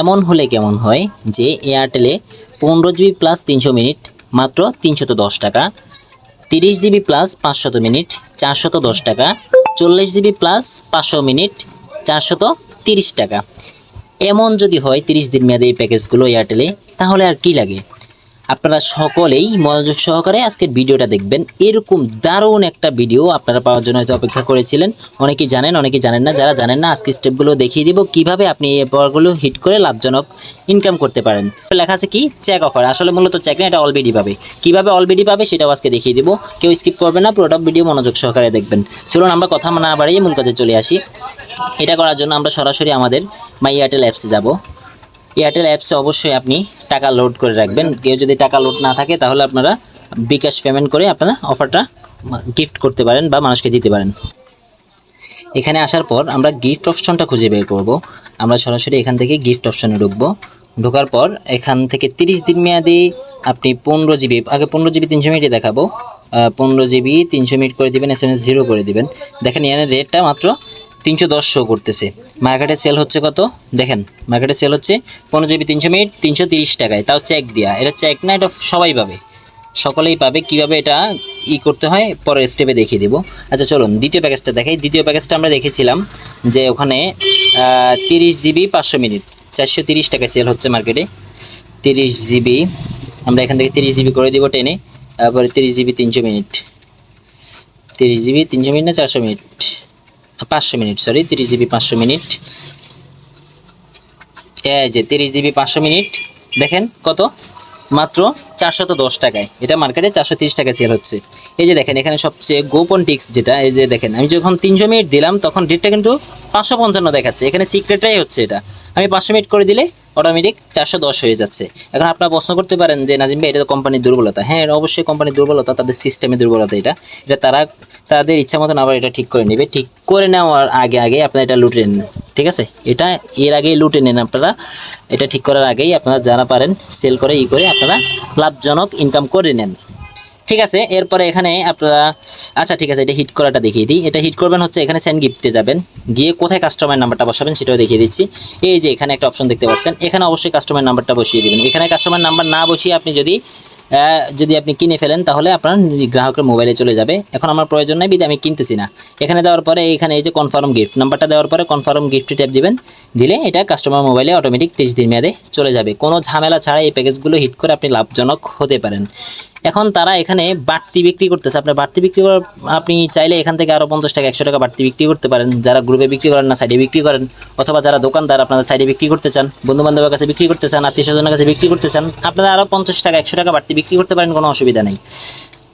এমন হলে কেমন হয় যে এয়ারটেলে পনেরো জিবি প্লাস তিনশো মিনিট, মাত্র তিনশত দশ টাকা, তিরিশ জিবি প্লাস পাঁচশত মিনিট, চারশত দশ টাকা, চল্লিশ জিবি প্লাস পাঁচশো মিনিট, চারশত তিরিশ টাকা। এমন যদি হয় তিরিশ দিন মেয়াদে এই প্যাকেজগুলো এয়ারটেলে তাহলে আর কি লাগে? আপনারা সকলেই মনোযোগ সহকারে আজকের ভিডিওটা দেখবেন। এরকম দারুণ একটা ভিডিও আপনারা পাওয়ার জন্য হয়তো অপেক্ষা করেছিলেন। অনেকেই জানেন অনেকেই জানেন না। যারা জানেন না, আজকে স্টেপগুলো দেখিয়ে দিব। কীভাবে আপনি এই পাওয়ারগুলো হিট করে লাভজনক ইনকাম করতে পারেন। লেখা আছে কি? চেক অফার আসলে মূলত চেক না, এটা অলরেডি পাবে। কীভাবে অলরেডি পাবে সেটাও আজকে দেখিয়ে দিব। কেউ স্কিপ করবে না, পুরোটা ভিডিও মনোযোগ সহকারে দেখবেন। চলুন, আমরা কথা না বাড়িয়ে মূল কাজে চলে আসি। এটা করার জন্য আমরা সরাসরি আমাদের মাই এয়ারটেল অ্যাপসে যাব। এয়ারটেল অ্যাপসে অবশ্যই আপনি টাকা লোড করে রাখবেন। কেউ যদি টাকা লোড না থাকে তাহলে আপনারা বিকাশ পেমেন্ট করে আপনারা অফারটা গিফট করতে পারেন বা মানুষকে দিতে পারেন। এখানে আসার পর আমরা গিফট অপশনটা খুঁজে বের করব। আমরা সরাসরি এখান থেকে গিফট অপশনে ঢুকবো। ঢোকার পর এখান থেকে তিরিশ দিন মেয়াদি আপনি পনেরো জিবি আগে পনেরো জিবি তিনশো মিনিটে দেখাবো। পনেরো জিবি তিনশো মিনিট করে দিবেন এস এম এস জিরো করে দিবেন। দেখেন এখানে রেটটা মাত্র তিনশো দশ শো করতেছে। মার্কেটে সেল হচ্ছে কত? দেখেন, মার্কেটে সেল হচ্ছে পনেরো জিবি তিনশো মিনিট, তিনশো তিরিশ টাকায়। তাও চেক দেওয়া এটা চেক না, এটা সবাই পাবে। সকলেই পাবে। কীভাবে এটা ই করতে হয়, পরের স্টেপে দেখিয়ে দেবো। আচ্ছা চলুন, দ্বিতীয় প্যাকেজটা দেখাই। দ্বিতীয় প্যাকেজটা আমরা দেখেছিলাম যে ওখানে তিরিশ জিবি পাঁচশো মিনিট, চারশো তিরিশ টাকায় সেল হচ্ছে মার্কেটে। তিরিশ জিবি আমরা এখান থেকে তিরিশ জিবি করে দিব টেনে। তারপরে তিরিশ জিবি তিনশো মিনিট। তিরিশ জিবি তিনশো মিনিট না চারশো মিনিট? পাঁচশো মিনিট সরি তিরিশ জিবি পাঁচশো মিনিট। এই যে তিরিশ জিবি পাঁচশো মিনিট, দেখেন কত? মাত্র চারশত দশ টাকায়। এটা মার্কেটে চারশো তিরিশ টাকায় সেল হচ্ছে। এই যে দেখেন, এখানে সবচেয়ে গোপন টিক্স যেটা, এই যে দেখেন, আমি যখন তিনশো মিনিট দিলাম, তখন রেটটা কিন্তু পাঁচশো পঞ্চান্ন দেখাচ্ছে। এখানে সিক্রেটটাই হচ্ছে এটা। আমি পাঁচশো মিনিট করে দিলে অটোমেটিক চারশো দশ হয়ে যাচ্ছে। এখন আপনারা প্রশ্ন করতে পারেন যে, নাজিম ভাই, এটা তো কোম্পানির দুর্বলতা। হ্যাঁ অবশ্যই কোম্পানির দুর্বলতা, তাদের সিস্টেমের দুর্বলতা এটা। এটা তারা, তাদের ইচ্ছা মতন আবার এটা ঠিক করে নেবে। ঠিক করে নেওয়ার আগে আগে আপনারা এটা লুটে নেন, ঠিক আছে? এটা এর আগেই লুটে নেন আপনারা। এটা ঠিক করার আগেই আপনারা যারা পারেন সেল করে, ই করে আপনারা লাভজনক ইনকাম করে নেন। ঠিক আছে? এরপরে এখানে আপনারা আচ্ছা ঠিক আছে, এটা হিট করাটা দেখিয়ে দিই। এটা হিট করবেন হচ্ছে এখানে সেন্ড গিফটে যাবেন। গিয়ে কোথায় কাস্টমার নাম্বারটা বসাবেন সেটাও দেখিয়ে দিচ্ছি। এই যে এখানে একটা অপশন দেখতে পাচ্ছেন। এখানে অবশ্যই কাস্টমার নাম্বারটা বসিয়ে দেবেন। এখানে কাস্টমার নাম্বার না বসিয়ে আপনি যদি যদি আপনি কিনে ফেলেন, তাহলে আপনার গ্রাহকের মোবাইলে চলে যাবে। এখন আমার প্রয়োজন নাই বিদ্যা আমি কিনতেছি না। এখানে দেওয়ার পরে এখানে এই যে কনফার্ম গিফট নাম্বারটা দেওয়ার পরে কনফার্ম গিফটে ট্যাপ দিবেন। দিলে এটা কাস্টমার মোবাইলে অটোমেটিক তিরিশ দিন মেয়াদে চলে যাবে। কোনো ঝামেলা ছাড়া এই প্যাকেজগুলো হিট করে আপনি লাভজনক হতে পারেন। এখন তারা এখানে বাড়তি বিক্রি করতেছে। আপনার বাড়তি বিক্রি করার, আপনি চাইলে এখান থেকে আরও পঞ্চাশ টাকা, একশো টাকা বাড়তি বিক্রি করতে পারেন। যারা গ্রুপে বিক্রি করেন না সাইডে বিক্রি করেন, অথবা যারা দোকানদার আপনারা সাইডে বিক্রি করতে চান বন্ধু বান্ধবের কাছে বিক্রি করতে চান আত্মীয় স্বজনের কাছে বিক্রি করতে চান, আপনারা আরও পঞ্চাশ টাকা, একশো টাকা বাড়তি বিক্রি করতে পারেন, কোনো অসুবিধা নেই।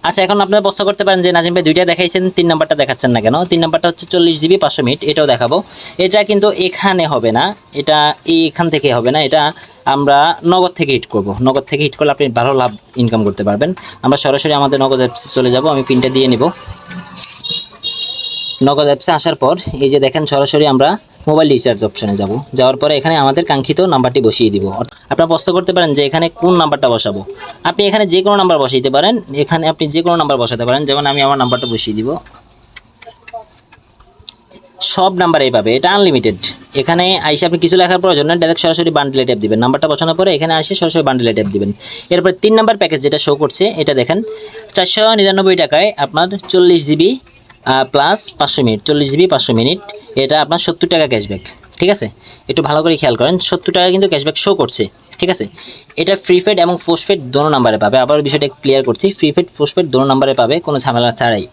আচ্ছা এখন আপনারা প্রশ্ন করতে পারেন যে নাজিম ভাই দুইটা দেখাইছেন, তিন নাম্বারটা দেখাচ্ছেন না কেন? তিন নাম্বারটা হচ্ছে চল্লিশ জিবি, পাঁচশো মিনিট, এটাও দেখাবো। এটা কিন্তু এখানে হবে না, এটা এখান থেকে হবে না, এটা আমরা নগদ থেকে হিট করব। নগদ থেকে হিট করলে আপনি ভালো লাভ ইনকাম করতে পারবেন। আমরা সরাসরি আমাদের নগদ চলে যাব, আমি পিনটা দিয়ে নিব। নগদ অ্যাপসে আসার পর, এই যে দেখেন সরাসরি আমরা মোবাইল রিচার্জ অপশনে যাব। যাওয়ার পরে এখানে আমাদের কাঙ্ক্ষিত নাম্বারটি বসিয়ে দিব। আপনারা প্রশ্ন করতে পারেন যে এখানে কোন নাম্বারটা বসাবো। আপনি এখানে যে কোনো নাম্বার বসাইতে পারেন। এখানে আপনি যে কোনো নাম্বার বসাতে পারেন। যেমন আমি আমার নাম্বারটা বসিয়ে দিব। সব নাম্বারেই পাবে। এটা আনলিমিটেড এখানে আইসে আপনি কিছু লেখার প্রয়োজন না ডাইরেক্ট সরাসরি বান্ডেলে ট্যাপ দিবেন। নাম্বারটা বসানোর পরে এখানে আসে সরাসরি বান্ডেলে ট্যাপ দিবেন। এরপর তিন নাম্বার প্যাকেজ যেটা শো করছে, এটা দেখেন, চারশো নিরানব্বই টাকায় আপনার চল্লিশ জিবি প্লাস পাঁচশো মিনিট, চল্লিশ জিবি পাঁচশো মিনিট, এটা আপনার সত্তর টাকা ক্যাশব্যাক ঠিক আছে? একটু ভালো করে খেয়াল করেন, সত্তর টাকা কিন্তু ক্যাশব্যাক শো করছে, ঠিক আছে? এটা ফ্রিপেড এবং পোস্টপেড দোনো নাম্বারে পাবে আবার বিষয়টা ক্লিয়ার করছি ফ্রিপেড পোস্টপেড দোনো নাম্বারে পাবে, কোনো ঝামেলা ছাড়াই।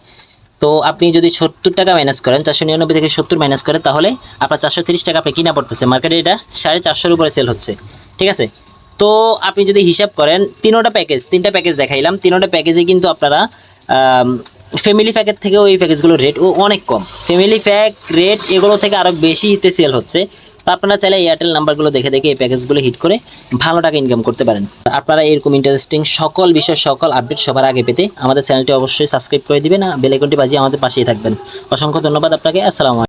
তো আপনি যদি সত্তর টাকা মাইনাস করেন, চারশো নিরানব্বই থেকে সত্তর মাইনাস করেন তাহলে আপনার চারশো তিরিশ টাকা আপনি কিনা পড়তেছে মার্কেটে এটা সাড়ে চারশোর উপরে সেল হচ্ছে, ঠিক আছে? তো আপনি যদি হিসাব করেন, তিনোটা প্যাকেজ তিনটা প্যাকেজ দেখাইলাম, তিনোটা প্যাকেজে কিন্তু আপনারা ফ্যামিলি প্যাকের থেকেও এই প্যাকেজগুলোর রেট ও অনেক কম। ফ্যামিলি প্যাক রেট এগুলো থেকে আরও বেশি হিতে সেল হচ্ছে। তো আপনারা চাইলে এয়ারটেল নাম্বারগুলো দেখে দেখে এই প্যাকেজগুলো হিট করে ভালো টাকা ইনকাম করতে পারেন। আপনারা এরকম ইন্টারেস্টিং সকল বিষয়, সকল আপডেট সবার আগে পেতে আমাদের চ্যানেলটি অবশ্যই সাবস্ক্রাইব করে দিবেন বেলাইকনটি বাজিয়ে আমাদের পাশেই থাকবেন। অসংখ্য ধন্যবাদ আপনাকে। আসসালামু